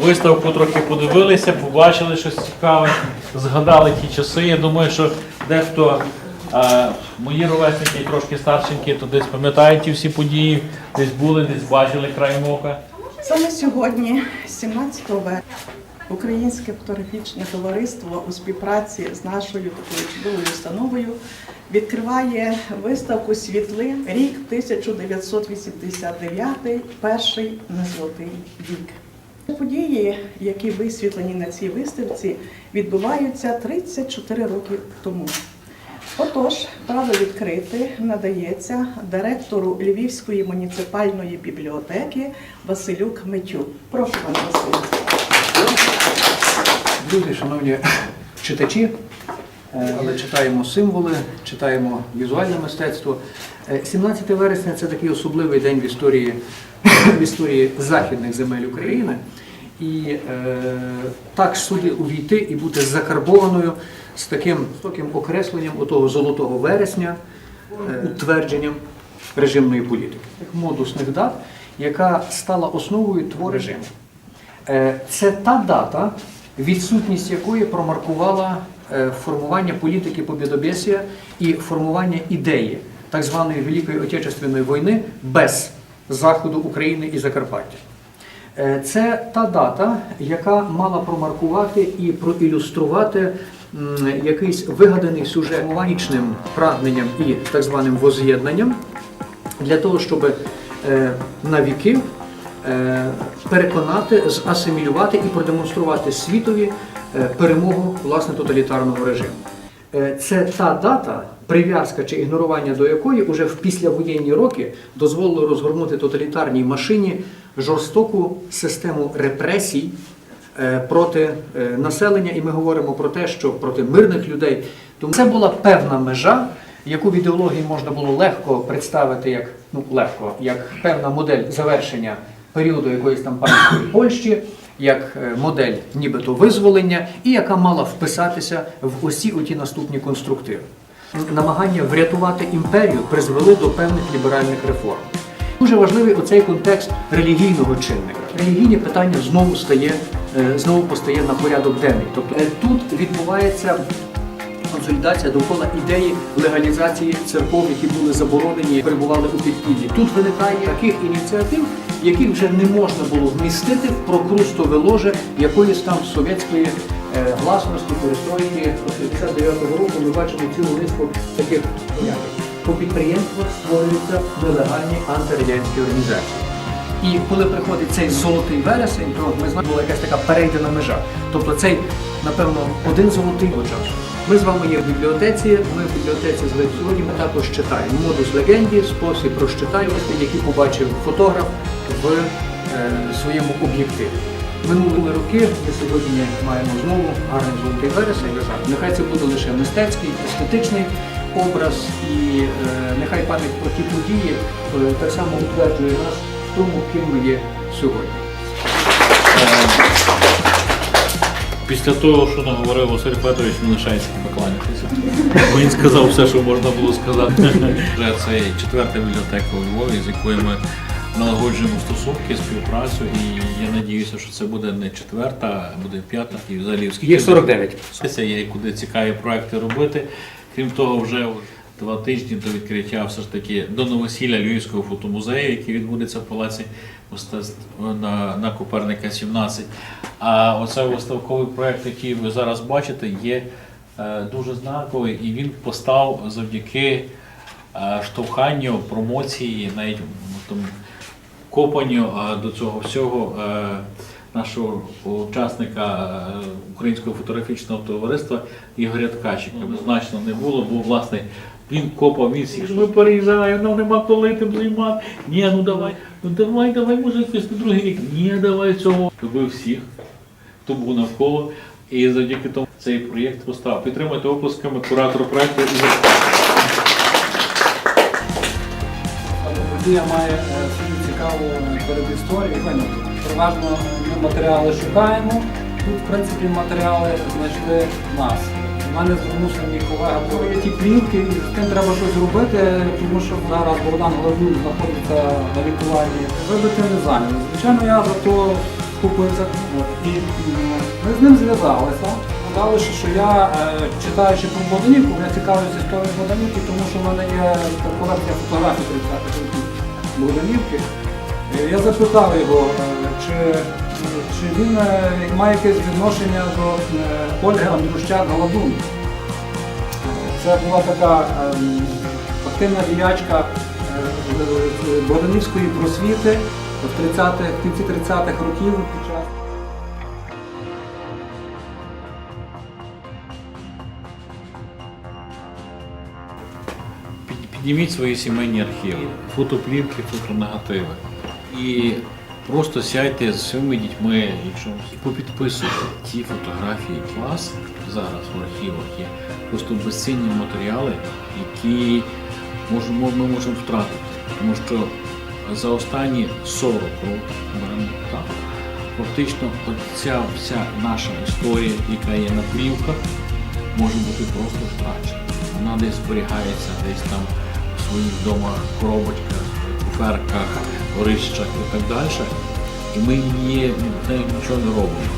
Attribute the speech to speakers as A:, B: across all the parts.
A: виставку трохи подивилися, побачили щось цікаве, згадали ті часи. Я думаю, що дехто е, мої ровесники трошки старшенькі, то десь пам'ятають ті всі події, десь були, десь бачили краєм ока.
B: Саме сьогодні, 17 вересня, Українське фотографічне товариство у співпраці з нашою такою чудовою установою відкриває виставку Світли рік 1989, перший незолотий вік. Події, які висвітлені на цій виставці, відбуваються 34 роки тому. Отож, право відкрити надається директору Львівської муніципальної бібліотеки Василю Кметю. Прошу пане Василю.
C: Друзі, шановні читачі, але читаємо символи, читаємо візуальне мистецтво. Е, 17 вересня це такий особливий день в історії, в історії західних земель України. І е, так сюди увійти і бути закарбованою з таким високим окресленням отого золотого вересня, е, утвердженням режимної політики, тих модусних дат, яка стала основою твору режиму. Е, Це та дата, відсутність якої промаркувала е, формування політики побєдобєсія і формування ідеї так званої Великої Отечественної війни без заходу України і Закарпаття. Е, Це та дата, яка мала промаркувати і проілюструвати якийсь вигаданий сюжет формуванічним прагненням і так званим воз'єднанням для того, щоб е, на віки е, переконати, засимілювати і продемонструвати світові е, перемогу власне тоталітарного режиму. Е, Це та дата, прив'язка чи ігнорування до якої уже в післявоєнні роки дозволило розгорнути тоталітарній машині жорстоку систему репресій е, проти е, населення, і ми говоримо про те, що проти мирних людей. Тому це була певна межа, яку в ідеології можна було легко представити як ну легко, як певна модель завершення періоду якоїсь там панської Польщі, як е, модель нібито визволення, і яка мала вписатися в усі оті наступні конструктиви. Намагання врятувати імперію призвели до певних ліберальних реформ. Дуже важливий оцей контекст релігійного чинника. Релігійне питання знову стає, е, знову постає на порядок денний. Тобто е, тут відбувається консолідація довкола ідеї легалізації церков, які були заборонені, перебували у підпіллі. Тут виникає таких ініціатив, які вже не можна було вмістити в прокрустове ложе якоїсь там совєтської е, гласності, перестройки. З 59-го року ми бачимо цілу низку таких. По підприємствах створюються нелегальні антирадянські організації. І коли приходить цей золотий вересень, то ми знаємо, була якась така перейдена межа. Тобто цей, напевно, один золотий до часу. Ми з вами є в бібліотеці. Ми в бібліотеці з сьогодні ми також читаємо модус легенді, спосіб розчитаювати, який побачив фотограф в е, своєму об'єктиві. Минулими роки ми сьогодні маємо знову гарний золотий вересень. Нехай це буде лише мистецький, естетичний образ, і е, нехай пам'ять про ті події е, так само утверджує нас в тому, ким ми є сьогодні.
A: Після того, що наговорив Василь Петрович, не лишається поклонятися. Бо він сказав все, що можна було сказати. Вже Це четверта бібліотека у Львові, з якою ми налагоджуємо стосунки, співпрацю, і я надіюся, що це буде не четверта, а буде п'ята. І взагалі скільки
C: Їх 49.
A: Це є куди цікаві проекти робити. Крім того, вже два тижні до відкриття все ж таки до новосілля Львівського фотомузею, який відбудеться в палаці мистецтв на, на Коперника 17. А оцей виставковий проект, який ви зараз бачите, є е, дуже знаковий, і він постав завдяки е, штовханню, промоції, навіть там, копанню е, до цього всього е, нашого учасника е, Українського фотографічного товариства Ігоря Ткачика. Значно не було, бо власне він копав, він всіх, ми переїжджаємо, нам нема коли тим займати. Ні, ну давай, ну давай, давай, може якийсь другий рік. Ні, давай цього. Тобі всіх, хто був навколо. І завдяки тому цей проєкт постав. Підтримуйте оплесками куратора проєкту
D: Подія має свою цікаву передісторію. Ну, Переважно ми матеріали шукаємо. Тут, в принципі, матеріали знайшли нас. У мене звернувся мій колега про ті плівки, і з тим треба щось робити, тому що зараз Богдан Глазун знаходиться на лікуванні. Вибити не зайняли. Звичайно, я за то купився. І ми з ним зв'язалися. Сказали, що, я, е, читаючи про Богданівку, я цікавлюся історією Богданівки, тому що в мене є колекція фотографій 30-х років Богданівки. Е, Я запитав його, е, чи, чи він е, має якесь відношення до Ольги Андрущак Голодун. Це була така ем, активна діячка Богданівської просвіти в 30-х, в кінці 30-х років.
A: Підніміть свої сімейні архіви, фотоплівки, фотонегативи. І просто сядьте з своїми дітьми, якщо попідписуйте ті фотографії, вас зараз в архівах є. Просто безцінні матеріали, які можемо, ми можемо втратити. Тому що за останні 40 років, так, фактично ця вся наша історія, яка є на плівках, може бути просто втрачена. Вона десь зберігається, десь там у своїх вдома коробочках, куферках, горищах і так далі. І ми її нічого не робимо.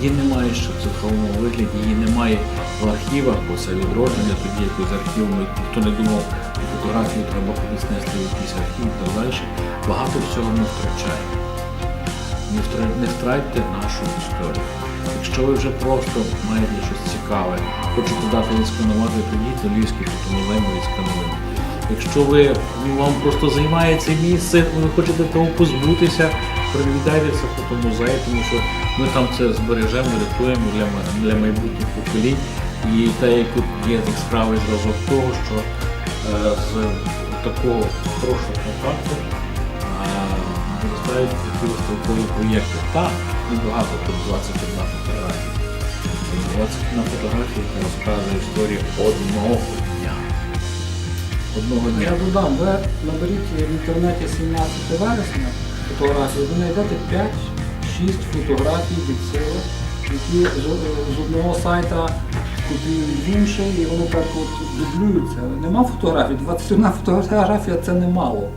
A: Її немає ще в цифровому вигляді, її немає в архівах, бо це відродження, тоді якось архів, ніхто не думав, що фотографію треба кудись нести в якийсь архів і так далі. Багато всього ми втрачаємо. Не, втра- не втратьте нашу історію. Якщо ви вже просто маєте щось цікаве, хочете дати відсканувати, тоді це Львівський фотомузей ми відскануємо. Якщо ви ну, вам просто займає це місце, ви хочете того позбутися, привітайте це фотомузей, тому що ми там це збережемо, рятуємо для, для майбутніх поколінь. І те, як є яскравий зразок того, що е, з такого хорошого контакту виростають такі виставкові проєкти. Так, небагато, тут 21 фотографія. 21 фотографія, розказує історію одного. Одного дня.
D: Я додам, ви наберіть в інтернеті 17 вересня фотографії, ви знайдете 5-6 фотографій від сили, які з, з одного сайта копіюють в інший, і вони так от дублюються. Нема фотографій, 21 фотографія це немало.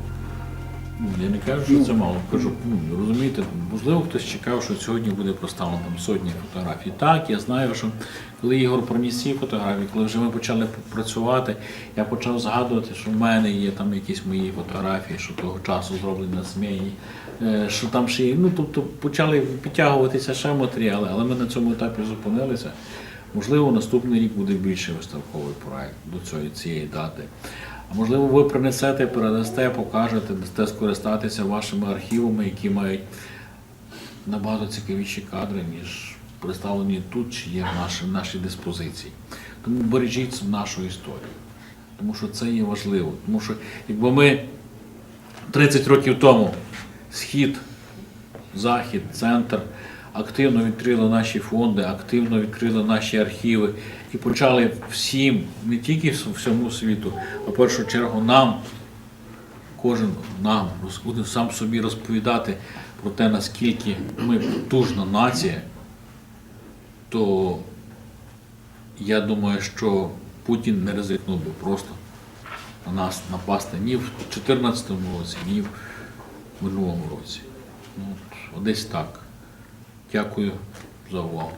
A: Я не кажу, що це мало. Кажу, ну, розумієте, можливо, хтось чекав, що сьогодні буде поставлено там сотні фотографій. Так, я знаю, що коли Ігор приніс ці фотографії, коли вже ми почали працювати, я почав згадувати, що в мене є там якісь мої фотографії, що того часу зроблені на зміні, е, що там ще є. Ну, тобто почали підтягуватися ще матеріали, але ми на цьому етапі зупинилися. Можливо, наступний рік буде більший виставковий проект до цієї, цієї дати. А можливо, ви принесете, передасте, покажете, дасте скористатися вашими архівами, які мають набагато цікавіші кадри, ніж представлені тут чи є в нашій, нашій диспозиції. Тому бережіть нашу історію. Тому що це є важливо. Тому що якби ми 30 років тому схід, захід, центр активно відкрили наші фонди, активно відкрили наші архіви і почали всім, не тільки вс- всьому світу, а в першу чергу нам, кожен нам буде сам собі розповідати про те, наскільки ми потужна нація, то я думаю, що Путін не ризикнув би просто на нас напасти ні в 2014 році, ні в минулому році. Ну, десь так. Дякую за увагу.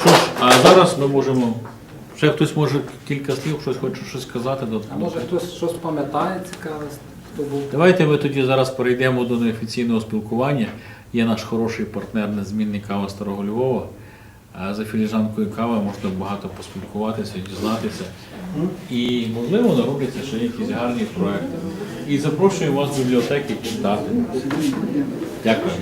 A: Що ж, а зараз ми можемо. Ще хтось може кілька слів, щось хоче щось сказати.
D: А може хтось щось пам'ятає цікаве, хто був?
A: Давайте ми тоді зараз перейдемо до неофіційного спілкування. Є наш хороший партнер незмінний кава Старого Львова. А За філіжанкою кави можна багато поспілкуватися, дізнатися. І, можливо, наробляться ще якісь гарні проекти. І запрошую вас в бібліотеки читати. Дякую.